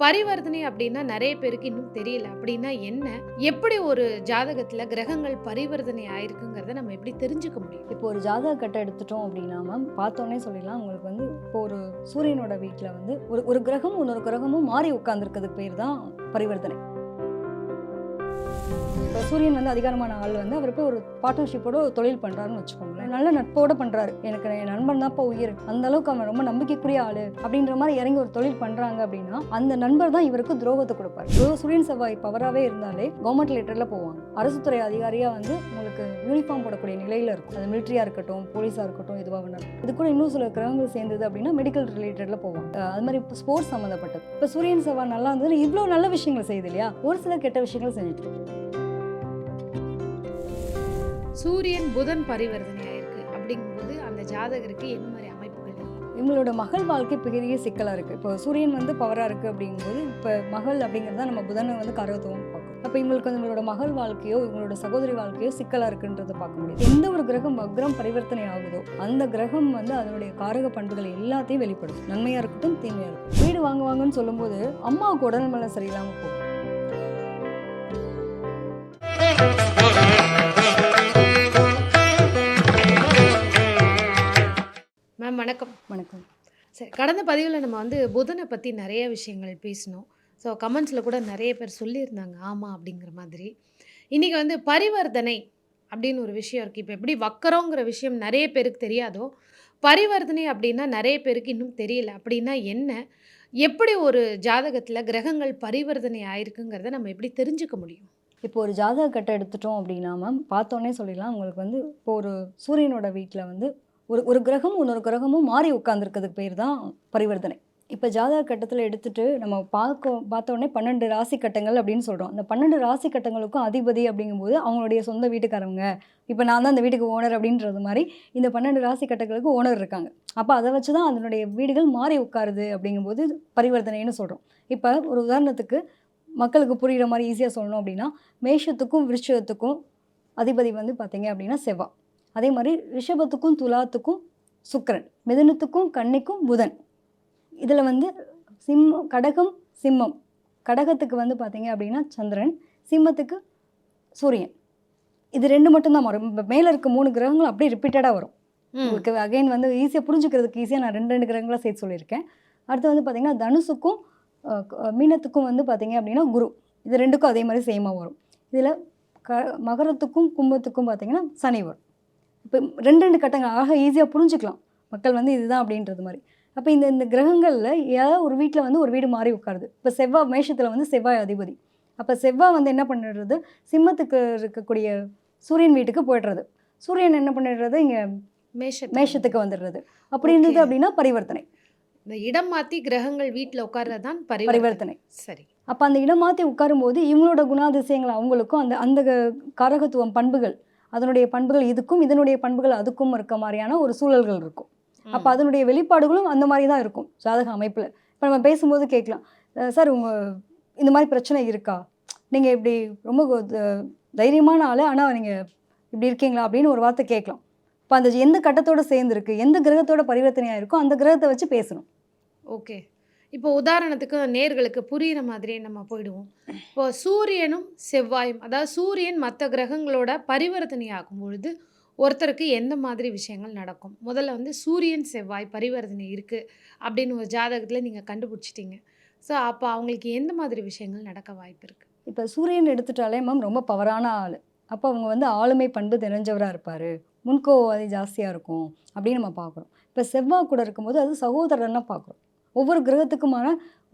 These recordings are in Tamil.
பரிவர்த்தனை அப்படின்னா நிறைய பேருக்கு இன்னும் தெரியல. அப்படின்னா என்ன? எப்படி ஒரு ஜாதகத்துல கிரகங்கள் பரிவர்த்தனை ஆயிருக்குங்கிறத நம்ம எப்படி தெரிஞ்சுக்க முடியும்? இப்போ ஒரு ஜாதக கட்டை எடுத்துட்டோம் அப்படின்னா மேம் பார்த்தோன்னே சொல்லிடலாம். உங்களுக்கு வந்து இப்போ ஒரு சூரியனோட வீட்டில் வந்து ஒரு ஒரு கிரகமும் இன்னொரு கிரகமும் மாறி உட்காந்துருக்கிறதுக்கு பேர் தான் பரிவர்த்தனை. சூரியன் வந்து அதிகாரமான ஆள் வந்து அவர் போய் ஒரு பார்ட்னர்ஷிப்போட தொழில் பண்ணுறாருன்னு வச்சுக்கோங்களேன். நல்ல நட்போட பண்ணுறாரு எனக்கு என் நண்பன் தான்ப்பா உயிர். அந்த அளவுக்கு அவன் ரொம்ப நம்பிக்கைக்குரிய ஆள். அப்படின்ற மாதிரி இறங்கி ஒரு தொழில் பண்ணுறாங்க அப்படின்னா அந்த நண்பர் தான் இவருக்கு துரோகத்தை கொடுப்பார். சூரியன் செவ்வாய் பவராகவே இருந்தாலே கவர்மெண்ட் லேட்டரில் போவாங்க. அரசு துறை அதிகாரியாக வந்து உங்களுக்கு யூனிஃபார்ம் போடக்கூடிய நிலையில் இருக்கும். அது மிலிட்ரியாக இருக்கட்டும் போலீஸாக இருக்கட்டும் எதுவாக வேணாலும் இது கூட இன்னும் சில கிரகங்கள் சேர்ந்தது அப்படின்னா மெடிக்கல் ரிலேட்டடில் போவாங்க. அது மாதிரி இப்போ ஸ்போர்ட்ஸ் சம்மந்தப்பட்டது இப்போ சூரியன் செவ்வாய் நல்லா இருந்தது இவ்வளோ நல்ல விஷயங்கள் செய்யுது இல்லையா? ஒரு சில கெட்ட விஷயங்கள் செஞ்சுட்டு சூரியன் புதன் பரிவர்த்தனை ஆயிருக்கு. அப்படிங்கும்போது அந்த ஜாதகருக்கு என்ன மாதிரி அமைப்புகள் இவங்களோட மகள் வாழ்க்கை பெரிய சிக்கலாக இருக்குது இப்போ சூரியன் வந்து பவராக இருக்குது அப்படிங்கும்போது இப்போ மகள் அப்படிங்கிறது தான் நம்ம புதனை வந்து கரகத்துவம் பார்க்கணும் அப்போ இவங்களுக்கு வந்து இவங்களோட மகள் வாழ்க்கையோ இவங்களோட சகோதரி வாழ்க்கையோ சிக்கலாக இருக்குன்றதை பார்க்க முடியும் எந்த ஒரு கிரகம் வக்ரம் பரிவர்த்தனை ஆகுதோ அந்த கிரகம் வந்து அதனுடைய காரக பண்புகள் எல்லாத்தையும் வெளிப்படும் நன்மையாக இருக்கட்டும் தீமையாக இருக்கட்டும். வீடு வாங்குவாங்கன்னு சொல்லும்போது அம்மாவுக்கு உடல்நலம் சரியில்லாமல் போகும். மேம் வணக்கம். வணக்கம். சரி கடந்த பதிவில் நம்ம வந்து புதனை பற்றி நிறைய விஷயங்கள் பேசினோம். ஸோ கமெண்ட்ஸில் கூட நிறைய பேர் சொல்லியிருந்தாங்க ஆமாம் அப்படிங்கிற மாதிரி. இன்றைக்கி வந்து பரிவர்த்தனை அப்படின்னு ஒரு விஷயம் இருக்குது இப்போ எப்படி வக்கரோங்கிற விஷயம் நிறைய பேருக்கு தெரியாதோ பரிவர்த்தனை அப்படின்னா நிறைய பேருக்கு இன்னும் தெரியல. அப்படின்னா என்ன? எப்படி ஒரு ஜாதகத்தில் கிரகங்கள் பரிவர்த்தனை ஆயிருக்குங்கிறத நம்ம எப்படி தெரிஞ்சுக்க முடியும்? இப்போ ஒரு ஜாதக கட்டை எடுத்துட்டோம் அப்படின்னா மேம் பார்த்தோன்னே சொல்லிடலாம். உங்களுக்கு வந்து இப்போ ஒரு சூரியனோட வீட்டில் வந்து ஒரு ஒரு கிரகம் இன்னொரு கிரகமும் மாறி உட்காந்துருக்கிறதுக்கு பேர் தான் பரிவர்த்தனை. இப்போ ஜாதக கட்டத்தில் எடுத்துட்டு நம்ம பார்க்க பார்த்தோன்னே பன்னெண்டு ராசி கட்டங்கள் அப்படின்னு சொல்கிறோம் அந்த பன்னெண்டு ராசி கட்டங்களுக்கும் அதிபதி அப்படிங்கும்போது அவங்களுடைய சொந்த வீட்டுக்காரவங்க. இப்போ நான் தான் அந்த வீட்டுக்கு ஓனர் அப்படின்றது மாதிரி இந்த பன்னெண்டு ராசி கட்டங்களுக்கு ஓனர் இருக்காங்க. அப்போ அதை வச்சு தான் அதனுடைய வீடுகள் மாறி உட்காருது அப்படிங்கும்போது பரிவர்த்தனைன்னு சொல்கிறோம் இப்போ ஒரு உதாரணத்துக்கு மக்களுக்கு புரிகிற மாதிரி ஈஸியாக சொல்லணும் அப்படின்னா மேஷத்துக்கும் விருஷத்துக்கும் அதிபதி வந்து பார்த்தீங்க அப்படின்னா செவ்வாய் அதே மாதிரி ரிஷபத்துக்கும் துலாத்துக்கும் சுக்கிரன் மிதுனத்துக்கும் கன்னிக்கும் புதன். இதில் வந்து சிம்மம் கடகம் சிம்மம். கடகத்துக்கு வந்து பார்த்தீங்க அப்படின்னா சந்திரன் சிம்மத்துக்கு சூரியன். இது ரெண்டு மட்டும்தான் வரும் மேலே இருக்க மூணு கிரகங்கள் அப்படியே ரிப்பீட்டடாக வரும். உங்களுக்கு அகைன் வந்து ஈஸியாக புரிஞ்சுக்கிறதுக்கு ஈஸியாக நான் ரெண்டு ரெண்டு கிரகங்களாக சேர்த்து சொல்லியிருக்கேன். அடுத்து வந்து பார்த்திங்கன்னா தனுசுக்கும் மீனத்துக்கும் வந்து பார்த்திங்க அப்படின்னா குரு. இது ரெண்டுக்கும் அதே மாதிரி சேமாக வரும். இதில் க மகரத்துக்கும் கும்பத்துக்கும் பார்த்திங்கன்னா சனி வரும். இப்போ ரெண்டு ரெண்டு கட்டங்கள். ஆக ஈஸியாக புரிஞ்சுக்கலாம். மக்கள் வந்து இதுதான் அப்படின்றது மாதிரி. அப்போ இந்த இந்த கிரகங்களில் ஏதாவது ஒரு வீட்டில் வந்து ஒரு வீடு மாறி உட்காருது. இப்போ செவ்வாய் மேஷத்தில் வந்து செவ்வாய் அதிபதி. அப்போ செவ்வாய் வந்து என்ன பண்ணிடுறது? சிம்மத்துக்கு இருக்கக்கூடிய சூரியன் வீட்டுக்கு போயிடுறது. சூரியன் என்ன பண்ணிடுறது? இங்கே மேஷ மேஷத்துக்கு வந்துடுறது. அப்படி இருந்தது. அப்படின்னா பரிவர்த்தனை. இந்த இடம் மாற்றி கிரகங்கள் வீட்டில் உட்கார்றது தான் பரிவர்த்தனை. சரி. அப்போ அந்த இடம் மாற்றி உட்காரும்போது இவங்களோட குணாதிசயங்கள் அவங்களுக்கும் அந்த அந்த காரகத்துவம் பண்புகள் அதனுடைய பண்புகள் இதுக்கும் இதனுடைய பண்புகள் அதுக்கும் இருக்க மாதிரியான ஒரு சூழல்கள் இருக்கும். அப்போ அதனுடைய வெளிப்பாடுகளும் அந்த மாதிரி தான் இருக்கும் ஜாதக அமைப்பில். இப்போ நம்ம பேசும்போது கேட்கலாம். "அஹ் சார் உங்கள் இந்த மாதிரி பிரச்சனை இருக்கா? நீங்கள் இப்படி ரொம்ப தைரியமான ஆள் ஆனால் நீங்கள் இப்படி இருக்கீங்களா? அப்படின்னு ஒரு வார்த்தை கேட்கலாம். இப்போ அந்த எந்த கட்டத்தோட சேர்ந்துருக்கு? எந்த கிரகத்தோட பரிவர்த்தனையாக இருக்கோ அந்த கிரகத்தை வச்சு பேசணும். ஓகே. இப்போ உதாரணத்துக்கு நேர்களுக்கு புரிகிற மாதிரியே நம்ம போயிடுவோம். இப்போ சூரியனும் செவ்வாயும் அதாவது சூரியன் மற்ற கிரகங்களோட பரிவர்த்தனை ஆகும் பொழுது ஒருத்தருக்கு எந்த மாதிரி விஷயங்கள் நடக்கும்? முதல்ல வந்து சூரியன் செவ்வாய் பரிவர்த்தனை இருக்குது அப்படின்னு ஒரு ஜாதகத்தில் நீங்கள் கண்டுபிடிச்சிட்டிங்க. ஸோ அப்போ அவங்களுக்கு எந்த மாதிரி விஷயங்கள் நடக்க வாய்ப்பு இருக்குது இப்போ சூரியன் எடுத்துட்டாலே மேம் ரொம்ப பவரான ஆள். அப்போ அவங்க வந்து ஆளுமை பண்பு தெரிஞ்சவராக இருப்பார். முன்கோவாதி ஜாஸ்தியாக இருக்கும் அப்படின்னு நம்ம பார்க்குறோம். இப்போ செவ்வாய் கூட இருக்கும்போது அது சகோதரன்னா பார்க்குறோம். ஒவ்வொரு கிரகத்துக்குமான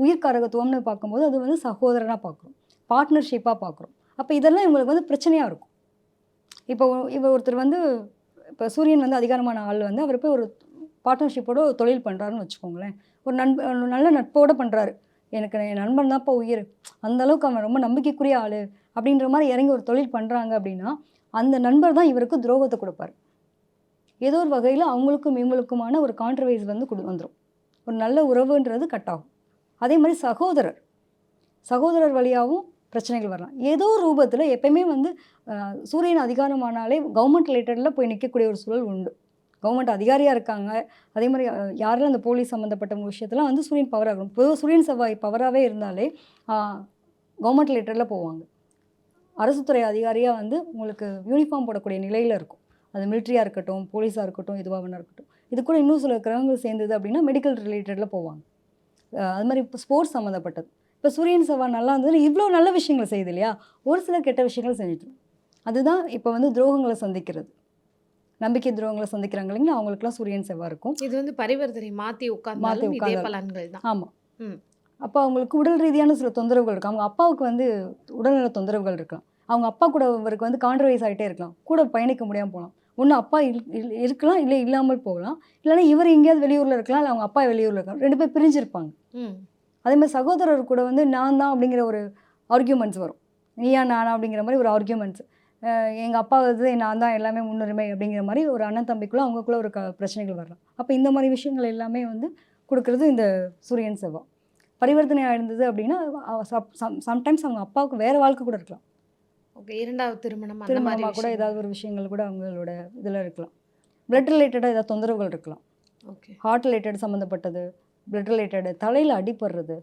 உயிர்காரகத்துவம்னு பார்க்கும்போது அது வந்து சகோதரனாக பார்க்குறோம். பார்ட்னர்ஷிப்பாக பார்க்குறோம். அப்போ இதெல்லாம் இவங்களுக்கு வந்து பிரச்சனையாக இருக்கும். இப்போ இவ ஒருத்தர் வந்து இப்போ சூரியன் வந்து அதிகாரமான ஆள் வந்து அவர் போய் ஒரு பார்ட்னர்ஷிப்போட தொழில் பண்ணுறாருன்னு வச்சுக்கோங்களேன். ஒரு நண்ப நல்ல நட்போடு பண்ணுறாரு எனக்கு என் நண்பன் தான்ப்பா உயிர். அந்த அளவுக்கு அவன் ரொம்ப நம்பிக்கைக்குரிய ஆள் அப்படின்ற மாதிரி இறங்கி ஒரு தொழில் பண்ணுறாங்க அப்படின்னா அந்த நண்பர் தான் இவருக்கு துரோகத்தை கொடுப்பார். ஏதோ ஒரு வகையில் அவங்களுக்கும் இவங்களுக்குமான ஒரு கான்ட்ரவைஸ் வந்து கொடு வந்துடும் ஒரு நல்ல உறவுன்றது கட் ஆகும். அதே மாதிரி சகோதரர். சகோதரர் வழியாகவும் பிரச்சனைகள் வரலாம். ஏதோ ரூபத்தில் எப்பயுமே வந்து சூரியன் அதிகாரமானாலே கவர்மெண்ட் ரிலேட்டடில் போய் நிற்கக்கூடிய ஒரு சூழல் உண்டு. கவர்மெண்ட் அதிகாரியாக இருக்காங்க. அதே மாதிரி அஹ், யாரெல்லாம் அந்த போலீஸ் சம்மந்தப்பட்ட விஷயத்தெல்லாம் வந்து சூரியன் பவராக இருக்கும் பொதுவாக சூரியன் செவ்வாய் பவராகவே இருந்தாலே கவர்மெண்ட் ரிலேட்டடில் போவாங்க. அரசுத்துறை அதிகாரியாக வந்து உங்களுக்கு யூனிஃபார்ம் போடக்கூடிய நிலையில் இருக்கும். அது மிலிட்ரியாக இருக்கட்டும் போலீஸாக இருக்கட்டும் எதுவாக வேணா இருக்கட்டும். இது கூட இன்னும் சில கிரகங்கள் சேர்ந்தது அப்படின்னா மெடிக்கல் ரிலேட்டடில் போவாங்க. அது மாதிரி இப்போ ஸ்போர்ட்ஸ் சம்மந்தப்பட்டது. இப்போ சூரியன் செவ்வாய் நல்லா இருந்தது இவ்வளோ நல்ல விஷயங்களை செய்யுது இல்லையா? ஒரு சில கெட்ட விஷயங்கள் செஞ்சுட்டு அதுதான் இப்போ வந்து துரோகங்களை சந்திக்கிறது. நம்பிக்கை துரோகங்களை சந்திக்கிறாங்க இல்லைங்களா? அவங்களுக்குலாம் சூரியன் செவ்வாய் இருக்கும். இது வந்து பரிவர்த்தனை மாத்தி உட்கார்ந்தாலும் இதே உட்கார்ந்தாலும். பலன்கள் தான். ஆமாம். அப்போ அவங்களுக்கு உடல் ரீதியான சில தொந்தரவுகள் இருக்கும். அவங்க அப்பாவுக்கு வந்து உடல்நல தொந்தரவுகள் இருக்கலாம். அவங்க அப்பா கூட இவருக்கு வந்து கான்ட்ரவைஸ் ஆகிட்டே இருக்கலாம். கூட பயணிக்க முடியாமல் போகலாம். ஒன்று அப்பா இருக்கலாம் இல்லை இல்லாமல் போகலாம். இல்லைன்னா இவர் எங்கேயாவது வெளியூரில் இருக்கலாம் இல்லை அவங்க அப்பா வெளியூரில் இருக்கலாம். ரெண்டு பேர் பிரிஞ்சிருப்பாங்க. அதே மாதிரி சகோதரர் கூட வந்து நான் தான் அப்படிங்கிற ஒரு ஆர்கியூமெண்ட்ஸ் வரும். நீயா நானா அப்படிங்கிற மாதிரி ஒரு ஆர்கியூமெண்ட்ஸ் எங்கள் அப்பா வந்து நான் தான் எல்லாமே முன்னுரிமை அப்படிங்கிற மாதிரி ஒரு அண்ணன் தம்பிக்குள்ளே அவங்களுக்குள்ள ஒரு க பிரச்சனைகள் வரலாம். அப்போ இந்த மாதிரி விஷயங்கள் எல்லாமே வந்து கொடுக்குறது இந்த சூரியன் செவ்வாய். பரிவர்த்தனை இருந்தது அப்படின்னா சம்டைம்ஸ் அவங்க அப்பாவுக்கு வேறு வாழ்க்கை கூட இருக்கலாம். ஓகே இரண்டாவது திருமணம் அந்த மாதிரி கூட. ஏதாவது ஒரு விஷயங்கள் கூட அவங்களோட இதில் இருக்கலாம். பிளட் ரிலேட்டடாக ஏதாவது தொந்தரவுகள் இருக்கலாம். ஓகே. ஹார்ட் ரிலேட்டட் சம்மந்தப்பட்டது பிளட் ரிலேட்டடு தலையில் அடிபடுறது.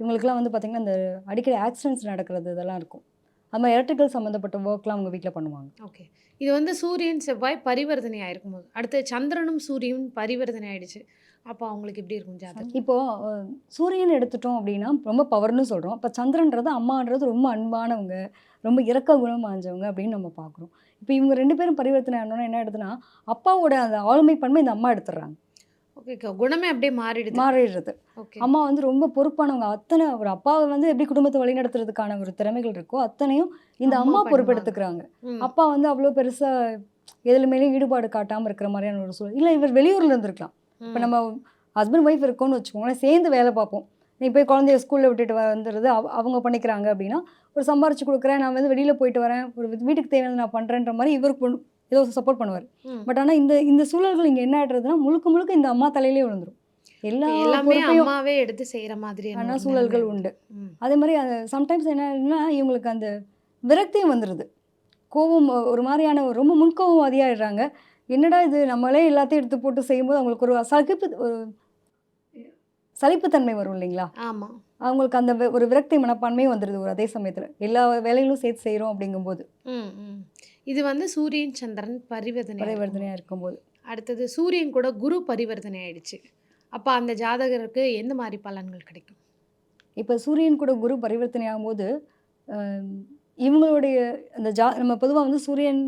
இவங்களுக்குலாம் வந்து பார்த்திங்கன்னா இந்த அடிக்கடி ஆக்சிடென்ட்ஸ் நடக்கிறது இதெல்லாம் இருக்கும். அது மாதிரி எலக்ட்ரிக்கல் சம்மந்தப்பட்ட ஒர்க்லாம் அவங்க வீட்டில் பண்ணுவாங்க. ஓகே. இது வந்து சூரியன் செவ்வாய் பரிவர்த்தனை ஆயிருக்கும் போது. அடுத்து சந்திரனும் சூரியனும் பரிவர்த்தனை ஆயிடுச்சு. அப்போ அவங்களுக்கு எப்படி இருக்கும் ஜாதகம்? இப்போது சூரியன் எடுத்துட்டோம் அப்படின்னா ரொம்ப பவர்னு சொல்கிறோம் இப்போ சந்திரன்றது அம்மான்றது ரொம்ப அன்பானவங்க ரொம்ப இறக்க குணம் வாஞ்சவங்க அப்படின்னு நம்ம பார்க்குறோம் இப்போ இவங்க ரெண்டு பேரும் பரிவர்த்தனை ஆனோன்னா என்ன எடுத்துன்னா அப்பாவோட அந்த ஆளுமை பன்மை இந்த அம்மா எடுத்துடுறாங்க. ஓகே குணமே அப்படியே மாறிடுது. மாறிடுறது அம்மா வந்து ரொம்ப பொறுப்பானவங்க. அத்தனை ஒரு அப்பாவை வந்து எப்படி குடும்பத்தை வழிநடத்துறதுக்கான ஒரு திறமைகள் இருக்கோ அத்தனையும் இந்த அம்மா. பொறுப்பெடுத்துக்கிறாங்க. அப்பா வந்து அவ்வளோ பெருசாக எதுலையுமே ஈடுபாடு காட்டாமல் இருக்கிற மாதிரியான ஒரு சூழல். இல்லை இவர் வெளியூரில் இருந்திருக்கலாம். இப்போ. நம்ம ஹஸ்பண்ட் ஒய்ஃப் இருக்கோம்னு வச்சுக்கோங்களேன் சேர்ந்து வேலை பார்ப்போம். நீ போய் குழந்தைய ஸ்கூலில் விட்டுட்டு வந்துடுறது அவ அவங்க பண்ணிக்கிறாங்க அப்படின்னா ஒரு சம்பாரிச்சு கொடுக்குறேன் நான் வந்து வெளியில் போயிட்டு வரேன் ஒரு வீட்டுக்கு தேவையானது நான் பண்ணுறேன்ற மாதிரி இவருக்கு பொண்ணு- ஏதோ சப்போர்ட் பண்ணுவார். பட் ஆனால் இந்த இந்த சூழல்கள் இங்கே என்ன ஆயிடுறதுன்னா முழுக்க முழுக்க இந்த அம்மா தலையிலே விழுந்துரும். எல்லா எல்லாமே எடுத்து செய்யற மாதிரி ஆனா சூழல்கள் உண்டு. அதே மாதிரி அது சம்டைம்ஸ் என்னன்னா இவங்களுக்கு அந்த விரக்தியும் வந்துடுது கோபம் ஒரு மாதிரியான ரொம்ப முன்கோபவாதியாகிடுறாங்க என்னடா இது? நம்மளே எல்லாத்தையும் எடுத்து போட்டு செய்யும்போது அவங்களுக்கு ஒரு சகிப்பு ஒரு சலிப்புத்தன்மை வரும் இல்லைங்களா? ஆமா. அவங்களுக்கு அந்த ஒரு விரக்தி மனப்பான்மையும் வந்துடுது ஒரு அதே சமயத்தில். எல்லா வேலைகளும் சேர்த்து செய்கிறோம் அப்படிங்கும்போது. இது வந்து சூரியன் சந்திரன் பரிவர்த்தனை. பரிவர்த்தனையாக இருக்கும்போது. அடுத்தது சூரியன் கூட குரு பரிவர்த்தனை ஆயிடுச்சு. அப்போ அந்த ஜாதகருக்கு எந்த மாதிரி பலன்கள் கிடைக்கும்? இப்போ சூரியன் கூட குரு பரிவர்த்தனை ஆகும்போது இவங்களுடைய அந்த ஜா நம்ம பொதுவாக வந்து சூரியன்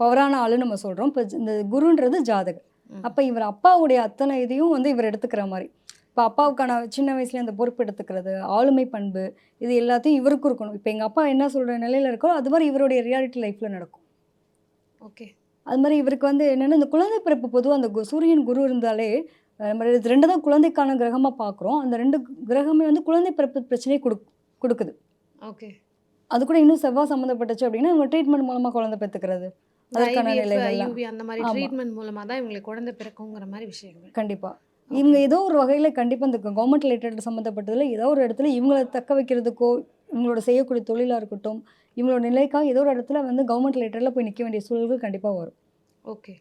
பவரான ஆளு நம்ம சொல்கிறோம் இப்போ இந்த குருன்றது ஜாதகர். அப்போ இவர் அப்பாவுடைய அத்தனை இதையும் வந்து இவர் எடுத்துக்கிற மாதிரி. இப்போ அப்பாவுக்கான சின்ன வயசுல அந்த பொறுப்பு எடுத்துக்கிறது ஆளுமை பண்பு இது எல்லாத்தையும் இவருக்கும் இருக்கணும். இப்போ எங்கள் அப்பா என்ன சொல்கிற நிலையில் இருக்கோ அது மாதிரி இவருடைய ரியாலிட்டி லைஃப்பில் நடக்கும். ஓகே. அது மாதிரி இவருக்கு வந்து என்னென்னா இந்த குழந்தை பிறப்பு பொதுவாக அந்த சூரியன் குரு இருந்தாலே நம்ம இது ரெண்டு தான் குழந்தைக்கான கிரகமாக பார்க்குறோம் அந்த ரெண்டு கிரகமே வந்து குழந்தை பிறப்பு பிரச்சனையை கொடு கொடுக்குது. ஓகே. அது கூட இன்னும் செவ்வாய் சம்மந்தப்பட்டுச்சு அப்படின்னா இவங்க ட்ரீட்மெண்ட் மூலமாக குழந்தை பெற்றுக்கிறது அதற்கான அந்த மாதிரி. ட்ரீட்மெண்ட் மூலமா தான் இவங்களுக்கு குழந்தை பிறக்குங்கிற மாதிரி விஷயங்கள். கண்டிப்பாக இவங்க ஏதோ ஒரு வகையில் கண்டிப்பாக இந்த கவர்மெண்ட் ரிலேட்டட் சம்மந்தப்பட்டதில் ஏதோ ஒரு இடத்துல இவங்களை தக்க வைக்கிறதுக்கோ இவங்களோட செய்யக்கூடிய தொழிலாக இருக்கட்டும் இவங்களோட நிலைக்காக ஏதோ ஒரு இடத்துல வந்து கவர்மெண்ட் ரிலேட்டடில் போய் நிற்க வேண்டிய சூழல்கள் கண்டிப்பாக வரும். ஓகே.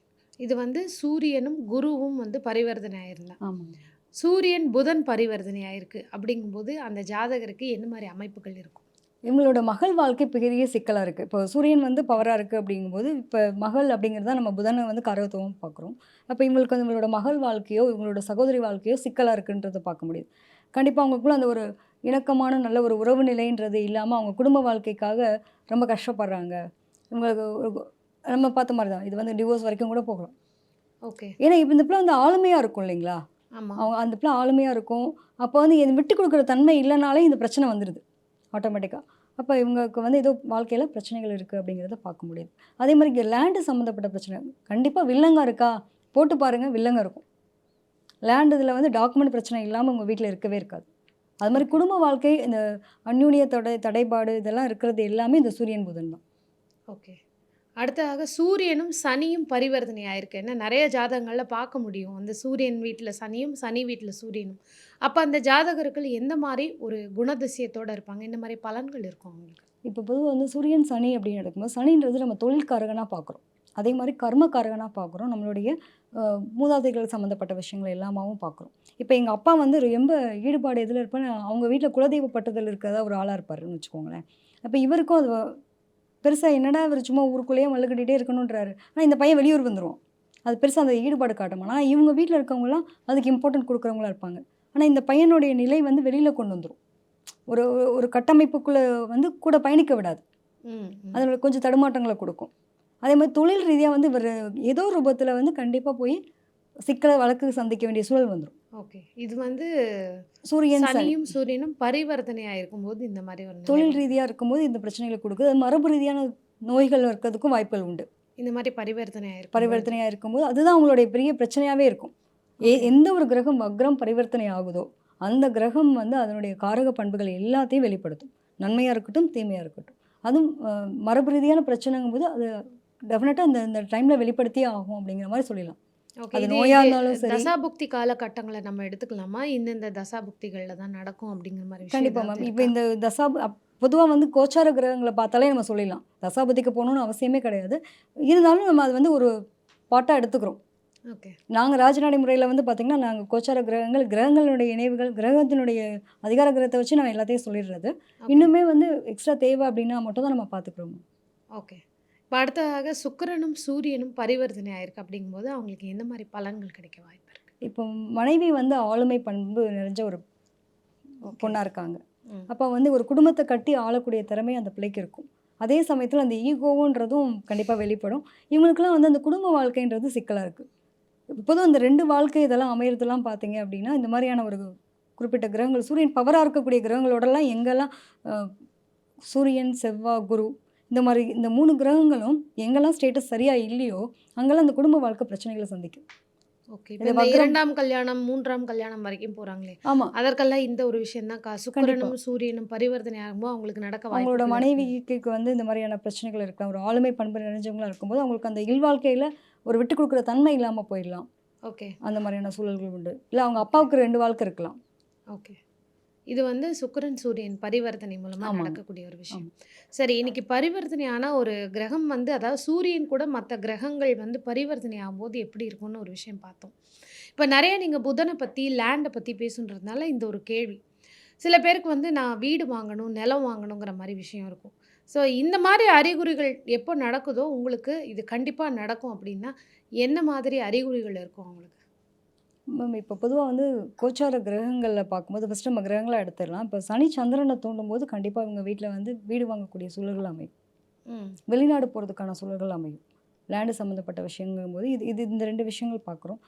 இது வந்து சூரியனும் குருவும் வந்து பரிவர்த்தனை ஆயிருந்தா. ஆமாங்க. சூரியன் புதன் பரிவர்த்தனை ஆயிருக்கு. அப்படிங்கும்போது அந்த ஜாதகருக்கு என்ன மாதிரி அமைப்புகள் இருக்கும்? இவங்களோட மகள் வாழ்க்கை பெரிய சிக்கலாக இருக்குது இப்போ சூரியன் வந்து பவராக இருக்குது அப்படிங்கும்போது இப்போ மகள் அப்படிங்கிறது தான் நம்ம புதனை வந்து கரகத்துவம் பார்க்குறோம் அப்போ இவங்களுக்கு வந்து இவங்களோட மகள் வாழ்க்கையோ இவங்களோட சகோதரி வாழ்க்கையோ சிக்கலாக இருக்குன்றதை பார்க்க முடியுது. கண்டிப்பாக அவங்களுக்குள்ள அந்த ஒரு இணக்கமான நல்ல ஒரு உறவு நிலைன்றது இல்லாமல் அவங்க குடும்ப வாழ்க்கைக்காக ரொம்ப கஷ்டப்படுறாங்க. இவங்களுக்கு நம்ம பார்த்த மாதிரி தான் இது வந்து டிவோர்ஸ் வரைக்கும் கூட போகலாம். ஓகே. ஏன்னா இப்போ இந்த பிள்ளை வந்து ஆளுமையாக இருக்கும் இல்லைங்களா? ஆமா. அவங்க அந்த பிள்ளை ஆளுமையாக இருக்கும். அப்போ வந்து இது விட்டு கொடுக்குற தன்மை இல்லைனாலே இந்த பிரச்சனை வந்துடுது ஆட்டோமேட்டிக்காக அப்போ இவங்களுக்கு வந்து ஏதோ வாழ்க்கையில் பிரச்சனைகள் இருக்குது அப்படிங்கிறத பார்க்க முடியுது. அதே மாதிரி இங்கே லேண்டு சம்மந்தப்பட்ட பிரச்சனை கண்டிப்பாக வில்லங்க இருக்கா? போட்டு பாருங்கள் வில்லங்க இருக்கும். லேண்ட் இதில் வந்து டாக்குமெண்ட் பிரச்சனை இல்லாமல் உங்கள் வீட்டில் இருக்கவே இருக்காது. அது மாதிரி குடும்ப வாழ்க்கை இந்த அந்யூனிய தடை தடைபாடு இதெல்லாம் இருக்கிறது எல்லாமே இந்த சூரியன் புதன் தான். ஓகே அடுத்ததாக சூரியனும் சனியும் பரிவர்த்தனை ஆயிருக்கு என்ன? நிறைய ஜாதகங்களில் பார்க்க முடியும். அந்த சூரியன் வீட்டில் சனியும் சனி வீட்டில் சூரியனும். அப்போ அந்த ஜாதகர்கள் எந்த மாதிரி ஒரு குணதிசயத்தோடு இருப்பாங்க? இந்த மாதிரி பலன்கள் இருக்கும் அவங்களுக்கு இப்போ பொதுவாக வந்து சூரியன் சனி அப்படின்னு எடுக்கும்போது சனின்றது நம்ம தொழில்காரகனாக பார்க்குறோம். அதே மாதிரி கர்மக்காரகனாக பார்க்குறோம். நம்மளுடைய மூதாதைகள் சம்மந்தப்பட்ட விஷயங்கள் எல்லாமாவும் பார்க்குறோம். இப்போ எங்கள் அப்பா வந்து ரொம்ப ஈடுபாடு எதில் இருப்பேன்னு அவங்க வீட்டில் குலதெய்வ பட்டத்தில் இருக்கிறதா ஒரு ஆளாக இருப்பாருன்னு வச்சுக்கோங்களேன். அப்போ இவருக்கும் அது பெருசாக என்னடா இவர் சும்மா ஊருக்குள்ளேயே மல்லுக்கட்டிகிட்டே இருக்கணுன்றாரு. ஆனால் இந்த பையன் வெளியூர் வந்துடுவான் அது பெருசாக அந்த ஈடுபாடு காட்டமா. ஆனால் இவங்க வீட்டில் இருக்கவங்களாம் அதுக்கு இம்பார்ட்டன்ட் கொடுக்குறவங்களா இருப்பாங்க. ஆனால் இந்த பையனுடைய நிலை வந்து வெளியில் கொண்டு வந்துடும் ஒரு ஒரு- கட்டமைப்புக்குள்ளே வந்து கூட பயணிக்க விடாது. அதில் கொஞ்சம் தடுமாற்றங்களை கொடுக்கும். அதே மாதிரி தொழில் ரீதியாக வந்து இவர் ஏதோ ரூபத்தில் வந்து கண்டிப்பாக போய் சிக்கலை வழக்கு சந்திக்க வேண்டிய சூழல் வந்துடும் ஓகே. இது வந்து சூரியன் சனி. சனியும் சூரியனும் பரிவர்த்தனை ஆயிருக்கும் போது இந்த மாதிரி ஒரு தொழில். ரீதியாக இருக்கும்போது இந்த பிரச்சனைகளை கொடுக்குது. அது மரபு ரீதியான நோய்கள் இருக்கிறதுக்கும் வாய்ப்புகள் உண்டு. இந்த மாதிரி பரிவர்த்தனை ஆயிருக்கும் பரிவர்த்தனையாக இருக்கும்போது அதுதான் அவங்களுடைய பெரிய பிரச்சனையாகவே இருக்கும். ஏ எந்த ஒரு கிரகம் வக்ரம் பரிவர்த்தனை ஆகுதோ அந்த கிரகம் வந்து அதனுடைய காரக பண்புகள் எல்லாத்தையும் வெளிப்படுத்தும். நன்மையாக இருக்கட்டும் தீமையாக இருக்கட்டும். அதுவும் மரபு ரீதியான பிரச்சனைங்கும் போது அது டெஃபினட்டாக இந்த இந்த டைமில் வெளிப்படுத்தியே ஆகும் அப்படிங்கிற மாதிரி சொல்லலாம் ஓகே அது நோயா இருந்தாலும் சரி. தசாபுக்தி காலகட்டங்களை நம்ம எடுத்துக்கலாமா? இந்தந்த தசாபுக்திகள்ல தான் நடக்கும் அப்படிங்கிற மாதிரி கண்டிப்பாக மேம் இப்போ? இந்த தசா பொதுவாக வந்து கோச்சார கிரகங்களை பார்த்தாலே நம்ம சொல்லிடலாம். தசாபதிக்கு போகணும்னு அவசியமே கிடையாது. இருந்தாலும் நம்ம அது வந்து ஒரு பாட்டாக எடுத்துக்கிறோம். ஓகே. நாங்கள் ராஜநாடி முறையில் வந்து பார்த்திங்கன்னா நாங்கள் கோச்சார கிரகங்கள் கிரகங்களுடைய இணைவுகள் கிரகத்தினுடைய அதிகார கிரகத்தை வச்சு நான் எல்லாத்தையும் சொல்லிடுறது. இன்னுமே வந்து எக்ஸ்ட்ரா தேவை அப்படின்னா மட்டும் தான் நம்ம பார்த்துக்குறோம். ஓகே. இப்போ அடுத்ததாக சுக்கிரனும் சூரியனும் பரிவர்த்தனை ஆயிருக்கு அப்படிங்கும்போது அவங்களுக்கு எந்த மாதிரி பலன்கள் கிடைக்க வாய்ப்பு இருக்கு? இப்போ மனைவி வந்து ஆளுமை பண்பு நிறைஞ்ச ஒரு பொண்ணாக இருக்காங்க. அப்போ வந்து ஒரு குடும்பத்தை கட்டி ஆளக்கூடிய திறமை அந்த பிள்ளைக்கு இருக்கும். அதே சமயத்தில் அந்த ஈகோன்றதும் கண்டிப்பாக வெளிப்படும். இவங்களுக்குலாம் வந்து அந்த குடும்ப வாழ்க்கைன்றது சிக்கலாக இருக்குது இப்போதும் அந்த ரெண்டு வாழ்க்கை இதெல்லாம் அமையறதெல்லாம் பார்த்தீங்க அப்படின்னா இந்த மாதிரியான ஒரு குறிப்பிட்ட கிரகங்கள் சூரியன் பவராக இருக்கக்கூடிய கிரகங்களோடலாம் எங்கெல்லாம் சூரியன் செவ்வாய் குரு இந்த மாதிரி இந்த மூணு கிரகங்களும் எங்கெல்லாம் ஸ்டேட்டஸ் சரியாக இல்லையோ அங்கெல்லாம் அந்த குடும்ப வாழ்க்கை பிரச்சனைகளை சந்திக்கும். ஓகே இரண்டாம் கல்யாணம் மூன்றாம் கல்யாணம் வரைக்கும் போறாங்களே ஆமாம் அதற்கெல்லாம் இந்த ஒரு விஷயம் தான் சுக்கிரனும் சூரியனும் பரிவர்த்தனை ஆகும்போது அவங்களுக்கு நடக்க அவங்களோட மனைவிக்கு வந்து இந்த மாதிரியான பிரச்சனைகள் இருக்கலாம். ஒரு ஆளுமை பண்பு நிறைஞ்சவங்களா இருக்கும்போது அவங்களுக்கு அந்த இல்வாழ்க்கையில் ஒரு விட்டு கொடுக்குற தன்மை இல்லாமல் போயிடலாம். ஓகே. அந்த மாதிரியான சூழல்கள் உண்டு. இல்லை அவங்க அப்பாவுக்கு ரெண்டு வாழ்க்கை இருக்கலாம். ஓகே. இது வந்து சுக்கிரன் சூரியன் பரிவர்த்தனை மூலமா ஆமாங்க. நடக்கக்கூடிய ஒரு விஷயம். சரி இன்னைக்கு பரிவர்த்தனை ஆன ஒரு கிரகம் வந்து அதாவது சூரியன் கூட மற்ற கிரகங்கள் வந்து பரிவர்த்தனை ஆகும்போது எப்படி இருக்கும்னு ஒரு விஷயம் பார்த்தோம். இப்போ நிறைய நீங்கள் புதனை பற்றி லேண்டை பற்றி பேசுன்றதுனால இந்த ஒரு கேள்வி. சில பேருக்கு வந்து நான் வீடு வாங்கணும் நிலம் வாங்கணுங்கிற மாதிரி விஷயம் இருக்கும். ஸோ இந்த மாதிரி அறிகுறிகள் எப்போ நடக்குதோ உங்களுக்கு இது கண்டிப்பாக நடக்கும் அப்படின்னா என்ன மாதிரி அறிகுறிகள் இருக்கும் அவங்களுக்கு? மேம் இப்போ பொதுவாக வந்து கோச்சார கிரகங்களில் பார்க்கும்போது ஃபஸ்ட்டு நம்ம கிரகங்களை எடுத்துடலாம். இப்போ சனி சந்திரனை தூண்டும் போது கண்டிப்பாக இவங்க வீட்டில் வந்து வீடு வாங்கக்கூடிய சூழல்கள் அமையும். வெளிநாடு போகிறதுக்கான சூழல்கள் அமையும். லேண்டு சம்மந்தப்பட்ட விஷயங்கும் போது இது இது இந்த ரெண்டு விஷயங்கள் பார்க்குறோம்.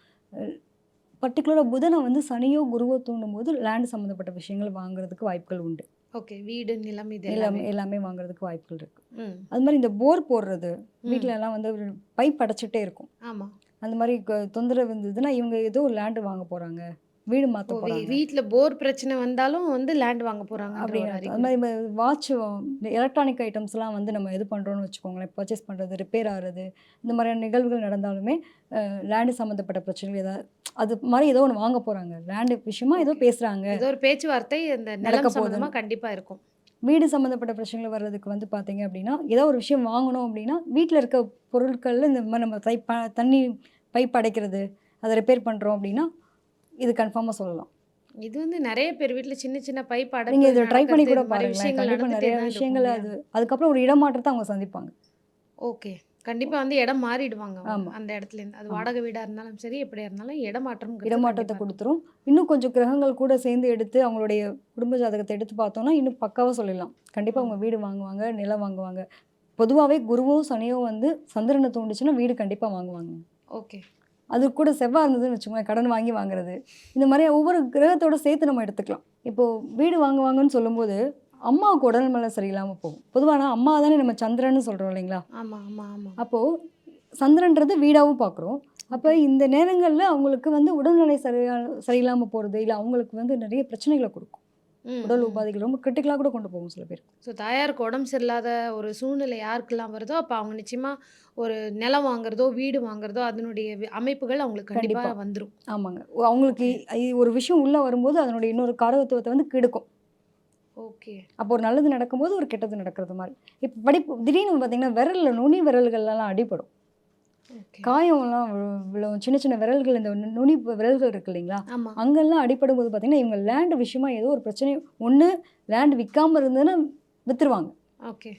பர்டிகுலராக புதனை வந்து சனியோ குருவோ தூண்டும் போது லேண்டு சம்மந்தப்பட்ட விஷயங்கள் வாங்குறதுக்கு வாய்ப்புகள் உண்டு. ஓகே வீடு நிலம் இது எல்லாமே. எல்லாமே வாங்குறதுக்கு வாய்ப்புகள் இருக்குது அது மாதிரி இந்த போர் போடுறது. வீட்டில் எல்லாம் வந்து பைப் அடைச்சிட்டே இருக்கும். ஆமாம் அந்த மாதிரி தொந்தரவு இருந்ததுன்னா இவங்க ஏதோ லேண்டு வாங்க போகிறாங்க வீடு மாற்ற போகிறாங்க வீட்டில் போர் பிரச்சனை வந்தாலும் வந்து லேண்ட் வாங்க போறாங்க அப்படின்னு. அது மாதிரி வாட்ச் எலக்ட்ரானிக் ஐட்டம்ஸ்லாம் வந்து நம்ம இது பண்ணுறோன்னு வச்சுக்கோங்களேன் பர்ச்சேஸ் பண்ணுறது ரிப்பேர் ஆகிறது இந்த மாதிரியான நிகழ்வுகள் நடந்தாலுமே லேண்டு சம்மந்தப்பட்ட பிரச்சனைகள் ஏதாவது அது மாதிரி ஏதோ ஒன்று வாங்க போகிறாங்க லேண்டு விஷயமா ஏதோ. பேசுகிறாங்க ஏதோ ஒரு பேச்சுவார்த்தை இந்த நடக்க நிலம் போகுதுன்னு. சம்பந்தமா கண்டிப்பா இருக்கும் வீடு சம்மந்தப்பட்ட பிரச்சனைகள் வர்றதுக்கு வந்து பார்த்தீங்க அப்படின்னா ஏதோ ஒரு விஷயம் வாங்கணும் அப்படின்னா வீட்டில் இருக்க பொருட்களில் இந்த மாதிரி நம்ம தை ப தண்ணி பைப் அடைக்கிறது அதை ரிப்பேர் பண்ணுறோம் அப்படின்னா இது கன்ஃபார்மாக சொல்லலாம். இது வந்து நிறைய பேர் வீட்ல சின்ன சின்ன பைப் அடப்பு நீங்கள் இதை ட்ரை பண்ணி கூட விஷயங்கள் கண்டிப்பாக நிறைய விஷயங்கள் அது. அதுக்கப்புறம் ஒரு இடமாற்றத்தை அவங்க சந்திப்பாங்க. ஓகே. கண்டிப்பா வந்து இடம் மாறிடுவாங்க. அந்த இடத்துல இருந்து. அது. வாடகை வீடா இருந்தாலும் சரி எப்படியா இருந்தாலும் இடமாற்றம் இடமாற்றத்தை கொடுத்துரும். இன்னும் கொஞ்சம் கிரகங்கள் கூட சேர்ந்து எடுத்து அவங்களுடைய குடும்ப ஜாதகத்தை எடுத்து பார்த்தோம்னா இன்னும் பக்காவாக சொல்லிடலாம். கண்டிப்பாக அவங்க வீடு வாங்குவாங்க நிலம் வாங்குவாங்க. பொதுவாகவே குருவோ சனியோ வந்து சந்திரனை தூண்டுச்சுன்னா வீடு கண்டிப்பாக வாங்குவாங்க. ஓகே. அது கூட செவ்வாய் இருந்ததுன்னு வச்சுக்கோங்க கடன் வாங்கி வாங்குறது. இந்த மாதிரி ஒவ்வொரு கிரகத்தோட சேர்த்து நம்ம எடுத்துக்கலாம். இப்போது வீடு வாங்குவாங்கன்னு சொல்லும்போது அம்மாவுக்கு உடல்நலம் சரியில்லாமல் போகும். பொதுவான அம்மா தானே நம்ம சந்திரன்னு சொல்கிறோம் இல்லைங்களா? ஆமா ஆமா ஆமா. அப்போது சந்திரன்றது வீடாகவும் பார்க்குறோம் அப்போ இந்த நேரங்களில் அவங்களுக்கு வந்து உடல்நிலை சரியா சரியில்லாமல் போகிறது இல்லை அவங்களுக்கு வந்து நிறைய பிரச்சனைகளை கொடுக்கும். உடல் உபாதைகள் ரொம்ப கிரிட்டிக்கலாக கூட கொண்டு போகும் சில பேர் ஸோ தாயாருக்கு உடம்பு சரியில்லாத ஒரு சூழ்நிலை யாருக்கெல்லாம் வருதோ அப்போ அவங்க நிச்சயமா ஒரு நிலம் வாங்குறதோ வீடு வாங்குறதோ அதனுடைய அமைப்புகள் அவங்களுக்கு கண்டிப்பா கண்டிப்பா. வந்துரும். ஆமாங்க. அவங்களுக்கு ஒரு விஷயம் உள்ளே வரும்போது அதனுடைய இன்னொரு காரகத்துவத்தை வந்து கெடுக்கும். ஓகே. அப்போ ஒரு நல்லது நடக்கும்போது ஒரு கெட்டது நடக்கிறது மாதிரி. இப்போ படிப்பு திடீர்னு பார்த்தீங்கன்னா விரலில் நுனி விரல்கள்லாம் அடிபடும். காயம்லாம் விழும் சின்ன சின்ன விரல்கள் இந்த நுனி விரல்கள் இருக்கு இல்லைங்களா? அங்கெல்லாம் அடிபடும் போது பார்த்தீங்கன்னா இவங்க லேண்ட் விஷயமா ஏதோ ஒரு பிரச்சனை ஒன்று லேண்ட் விற்காம இருந்ததுன்னா வித்துருவாங்க. ஓகே.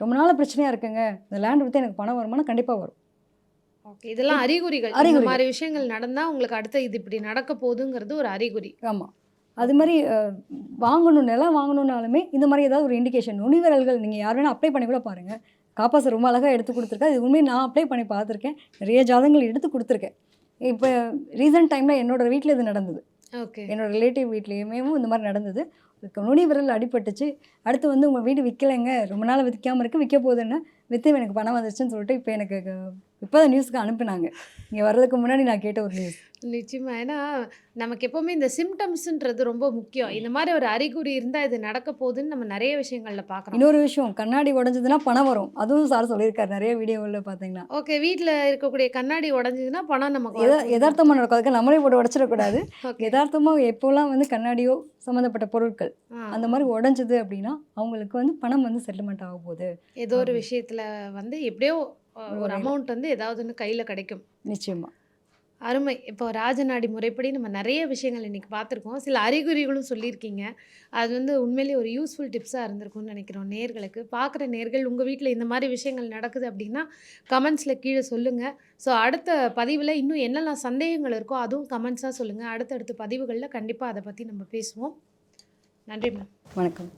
ரொம்ப நாள் பிரச்சனையாக இருக்குங்க. இந்த லேண்ட் விற்று எனக்கு பணம் வருமானா கண்டிப்பாக வரும். ஓகே. இதெல்லாம் அறிகுறிகள். அறிகுறிகள். மாதிரி விஷயங்கள் நடந்தா உங்களுக்கு அடுத்து இது இப்படி நடக்க போகுதுங்கிறது ஒரு அறிகுறி. ஆமாம் அது மாதிரி வாங்கணும் நிலம் வாங்கணும்னாலுமே இந்த மாதிரி ஏதாவது ஒரு இண்டிகேஷன் நுனி விரல்கள் நீங்கள் யார் வேணால் அப்ளை பண்ணி கூட பாருங்கள் காப்பாசு ரொம்ப அழகாக எடுத்து கொடுத்துருக்கா இது உண்மையை நான் அப்ளை பண்ணி பார்த்துருக்கேன். நிறைய ஜாதகங்கள் எடுத்து கொடுத்துருக்கேன். இப்போ ரீசெண்ட் டைமில் என்னோட வீட்டில் இது நடந்தது. ஓகே. என்னோட ரிலேட்டிவ் வீட்லேயுமே இந்த மாதிரி நடந்தது. இதுக்கு நுனி விரல் அடிபட்டுச்சு. அடுத்து வந்து உங்கள் வீடு விற்கலைங்க ரொம்ப நாள் விற்காம இருக்கு. விற்க போகுதுன்னு விற்று எனக்கு பணம் வந்துருச்சுன்னு சொல்லிட்டு இப்போ எனக்கு இப்போ தான் நியூஸ்க்கு அனுப்புனாங்க. இங்கே வர்றதுக்கு முன்னாடி நான் கேட்ட ஒரு நியூஸ் நிச்சயமா. ஏன்னா நமக்கு எப்பவுமே இந்த சிம்டம்ஸ்ன்றது ரொம்ப முக்கியம். இந்த மாதிரி ஒரு அறிகுறி இருந்தா இது நடக்க போகுதுன்னு நம்ம நிறைய விஷயங்கள்ல பார்க்குறோம் இன்னொரு விஷயம் கண்ணாடி உடஞ்சதுன்னா பணம் வரும். அதுவும் சார் சொல்லியிருக்காரு நிறைய வீடியோவில் பார்த்தீங்கன்னா ஓகே வீட்ல இருக்கக்கூடிய கண்ணாடி உடைஞ்சதுன்னா பணம் நமக்கு. யதார்த்தமாக நடக்கும். அதுக்கு நம்மளே போட்டு உடச்சிடக்கூடாது Okay. யதார்த்தமாக எப்போல்லாம் வந்து கண்ணாடியோ சம்மந்தப்பட்ட பொருட்கள் அந்த மாதிரி உடஞ்சது அப்படின்னா அவங்களுக்கு வந்து பணம் வந்து செட்டில்மெண்ட் ஆக போகுது. ஏதோ ஒரு. விஷயத்துல வந்து எப்படியோ ஒரு. அமௌண்ட் வந்து ஏதாவது ஒன்று கையில கிடைக்கும். நிச்சயமா. அருமை. இப்போ ராஜநாடி முறைப்படி நம்ம நிறைய விஷயங்கள் இன்றைக்கி பார்த்துருக்கோம். சில அறிகுறிகளும் சொல்லியிருக்கீங்க. அது வந்து உண்மையிலேயே ஒரு யூஸ்ஃபுல் டிப்ஸாக இருந்திருக்கும்னு நினைக்கிறோம் நேர்களுக்கு. பார்க்குற நேர்கள் உங்கள் வீட்டில் இந்த மாதிரி விஷயங்கள் நடக்குது அப்படின்னா கமெண்ட்ஸில் கீழே சொல்லுங்கள் ஸோ அடுத்த பதிவில் இன்னும் என்னெல்லாம் சந்தேகங்கள் இருக்கோ அதுவும் கமெண்ட்ஸாக சொல்லுங்கள் அடுத்தடுத்த பதிவுகளில் கண்டிப்பாக அதை பற்றி நம்ம பேசுவோம். நன்றி மேம் வணக்கம்.